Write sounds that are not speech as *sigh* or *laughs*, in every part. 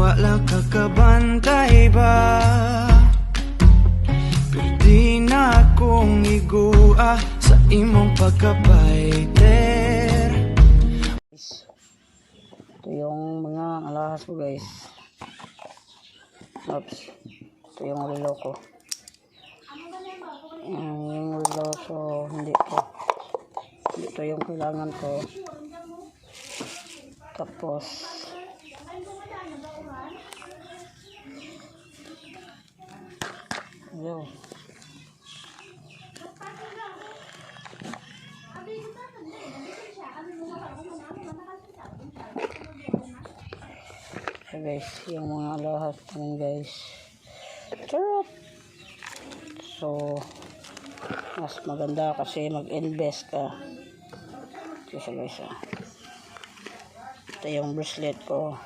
wala kakabantay ba Pwede na akong igua sa imong pagkapaiter Ito yung mga alahas ko guys. Oops. Ito yung relo ko. Ayan, yung relo so hindi to. Ito yung kailangan ko. Tapos Yo. So guys, yung mga alahas namin guys. Charot! So, mas maganda kasi mag-invest ka. Kasi guys, ah. ito yung bracelet ko.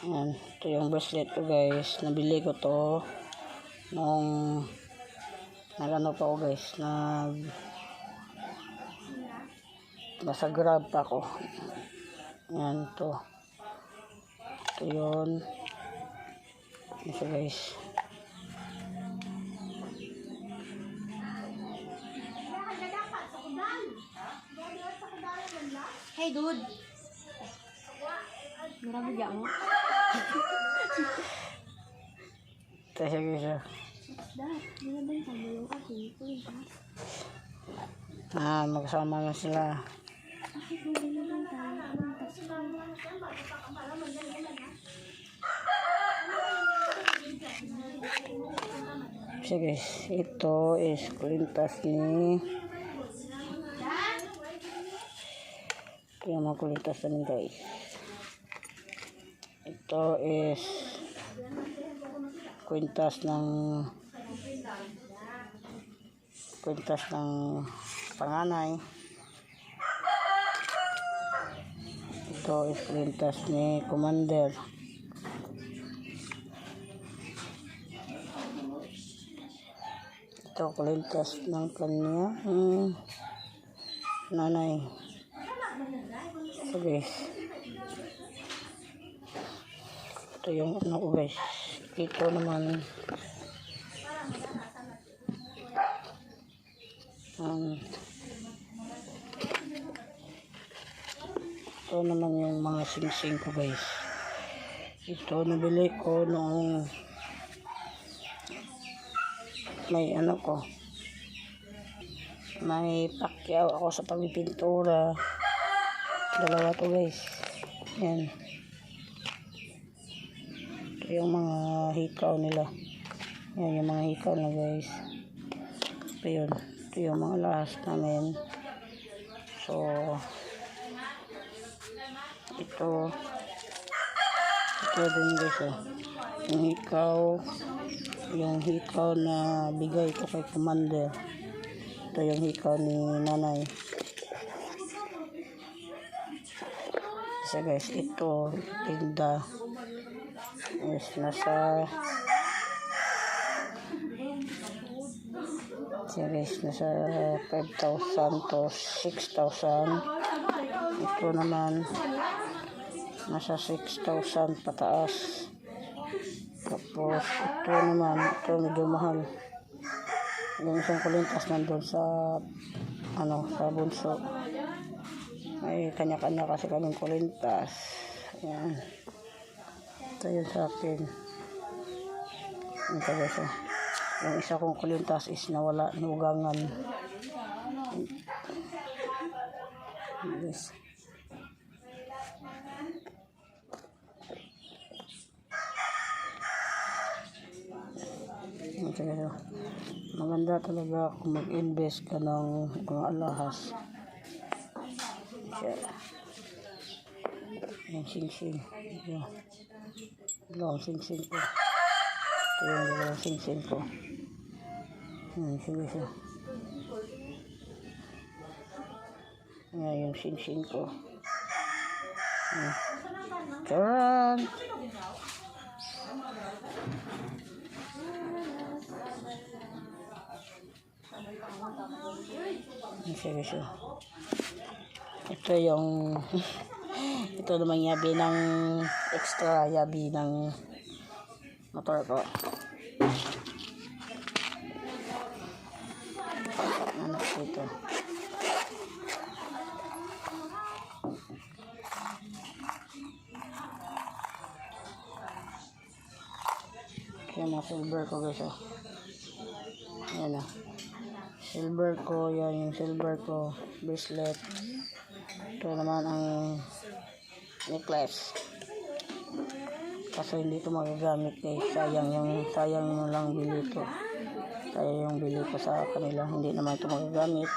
Ayan, ito yung bracelet ko guys. Nabili ko to nung nagano pa ako guys, nag nasa grab pa ako. Ayan to. Ito yun. Ito guys. Hey, dude. Marami dyan mo. Ito siya ah. Di na sila. Siya guys. Ito is kulintas ni Ito yung mga kulintas namin guys. Ito is kwintas ng kwintas ng panganay. Ito is kwintas ni commander. Ito kwintas ng kanya hmm, nanay. So guys. Ito yung ano guys. Ito naman. Um, ito naman yung mga singsing ko guys. Ito nabili ko noong may ano ko. May pakyaw ako sa pagpipintura dalawa to guys. Yan yung mga hikaw nila. Yan yung mga hikaw na guys. Ito yun. Ito yung mga lahas namin. So ito. Ito din guys oh. yung hikaw. Yung hikaw na bigay ko kay commander. Ito yung hikaw ni nanay. So guys ito tinda is nasa so guys nasa 5,000 to 6,000 ito naman. Nasa 6,000 pataas. Tapos ito naman. Ito medyo mahal. Yung isang kulintas nandun sa ano sa bunso. May kanya-kanya kasi kaming kulintas. Yan ito yun sa akin ito guys oh. yung isa kong kulintas is nawala nugangan yes so, maganda talaga kung mag-invest ka ng mga alahas. Siya. Yung sing-sing. Ito. Dalawang sing-sing ko. Ito yung dalawang sing-sing ko. Hmm, sige siya. Yan yung sing-sing ko. Hmm. Charan! Sige siya. Ito yung *laughs* Ito naman yabi ng extra yabi ng motor ko. Ano po ito? Yan ang silver ko guys oh. Yan ah. Silver ko, yan yung silver ko. Bracelet. Ito naman ang necklace. Kaso hindi ito magagamit guys. Sayang yung sayang mo lang bili ito. Sayang yung bili ko sa kanila. Hindi naman ito magagamit.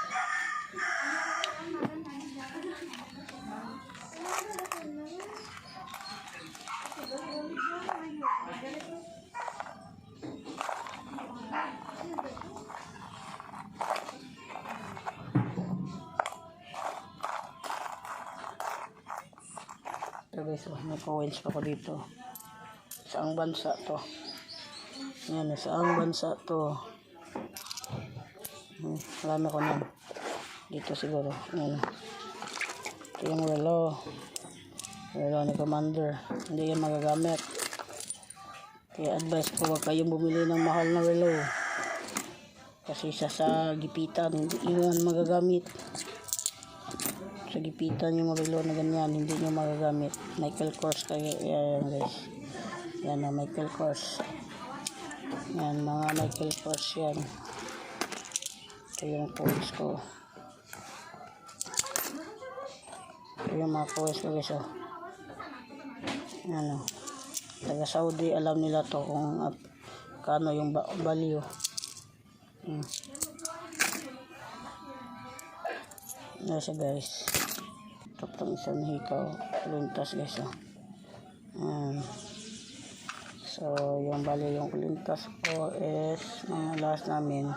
Guys, oh, may coins pa ko dito. Saang bansa to? Yan, saang bansa to? Hmm, marami ko nan. Dito siguro. Yan. Ito yung relo. Relo ni Commander. Hindi yan magagamit. Kaya advice ko huwag kayong bumili ng mahal na relo. Kasi sa sa gipitan, hindi yun magagamit sa gipitan yung relo na ganyan, hindi nyo magagamit. Michael Kors kayo, yan guys. Yan na Michael Kors. Yan, mga Michael Kors yan. Ito yung coins ko. Ito yung mga coins ko guys, oh. Yan, oh. Taga Saudi, alam nila to kung at kano yung ba- value. Hmm. Siya guys. Ito pang isang hikaw. Kulintas guys. Oh. Ayan. So, yung bali yung kulintas ko is mga last namin.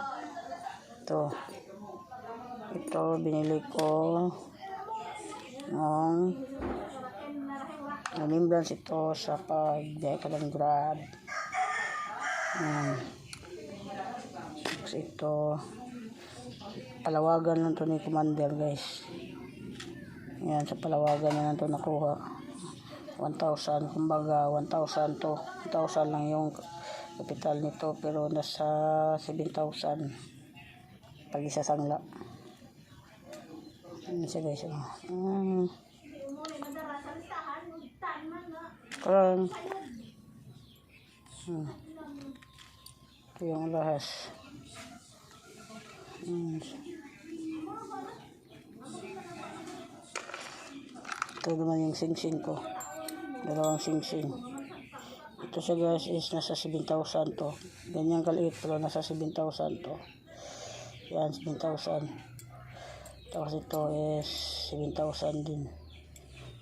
Ito. Ito, binili ko ng remembrance ito sa pag-diay ka ng grab. Ayan. Ito, palawagan lang to ni Commander guys. Yan, sa palawagan niya lang to nakuha. 1,000, kumbaga 1,000 to. 1,000 lang yung kapital nito pero nasa 7,000 pag isa sangla. Yan siya guys. oh. Um, parang hmm. Ito yung lahas. Hmm. Ito naman yung sing-sing ko. Dalawang sing-sing. Ito sa guys is nasa 7,000 to. Ganyan kaliit pero nasa 7,000 to. Yan, 7,000. Tapos ito is 7,000 din.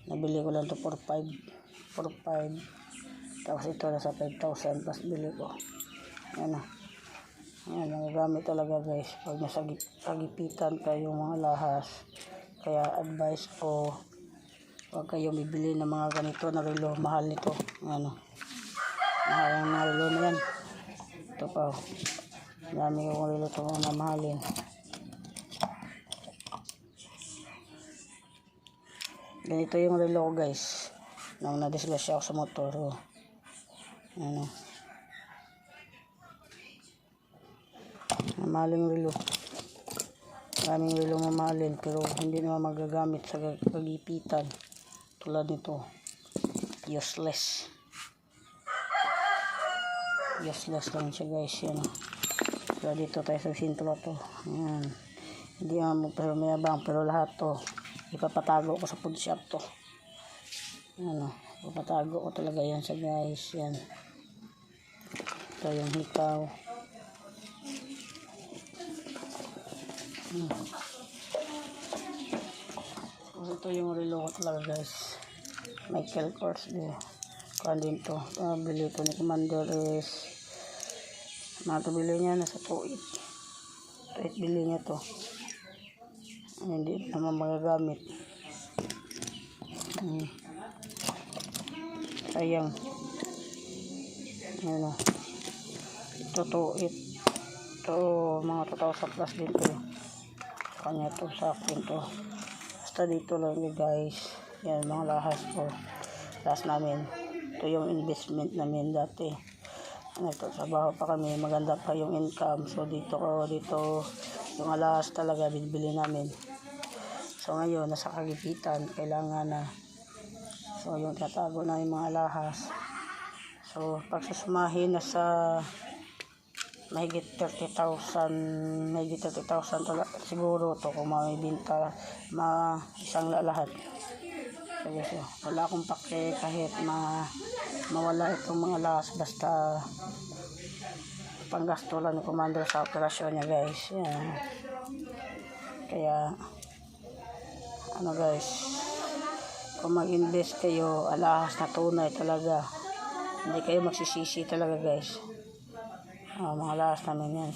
Nabili ko lang to for 5. For 5. Tapos ito nasa 5,000 plus bili ko. Yan na. Yan, nagagamit talaga guys. Pag nasa gip- pagipitan kayo mga lahas. Kaya advice ko, huwag kayong bibili ng mga ganito na relo. Mahal nito. Ano. Mahal ang mga relo na yan. Ito pa. oh. Dami kong relo ito na mahalin. Ganito yung relo ko guys. Nung nadisgrasya ako sa motor. Oh. Ano. Mamahaling relo. Maraming relo mamahalin pero hindi naman magagamit sa pagipitan. Tulad nito. Useless. Useless lang siya guys. Yan. Pero dito tayo sa sintro to. Yan. Hindi naman pero mayabang pero lahat to. Ipapatago ko sa food shop to. Ano. Ipapatago ko talaga yan sa guys. Yan. Ito yung hikaw. So, ito yung relo ko talaga guys. Michael Kors din. Kuhan din to. Uh, bili ko ni Commander is mga to bili niya nasa 2.8. 2.8 bili niya to. Hindi naman magagamit. Hmm. Sayang. Ano. Ito 2.8. Ito mga 2,000 plus din to. Kanya to sa akin to. Basta dito lang yun guys. Yan, mga lahas po. Lahas namin. Ito yung investment namin dati. Nagtatrabaho pa kami. Maganda pa yung income. So, dito ko, dito, yung alas talaga, binibili namin. So, ngayon, nasa kagipitan. Kailangan na. So, yung tatago na yung mga lahas. So, pag susumahin, nasa mahigit 30,000 mahigit 30,000 tala- siguro to kung may binta ma isang la- lahat. So, wala akong pake kahit ma mawala itong mga lahas basta panggasto lang ni commander sa operasyon niya guys. Yan. Kaya ano guys kung mag-invest kayo alahas na tunay talaga. Hindi kayo magsisisi talaga guys Ah, mga lahas namin yan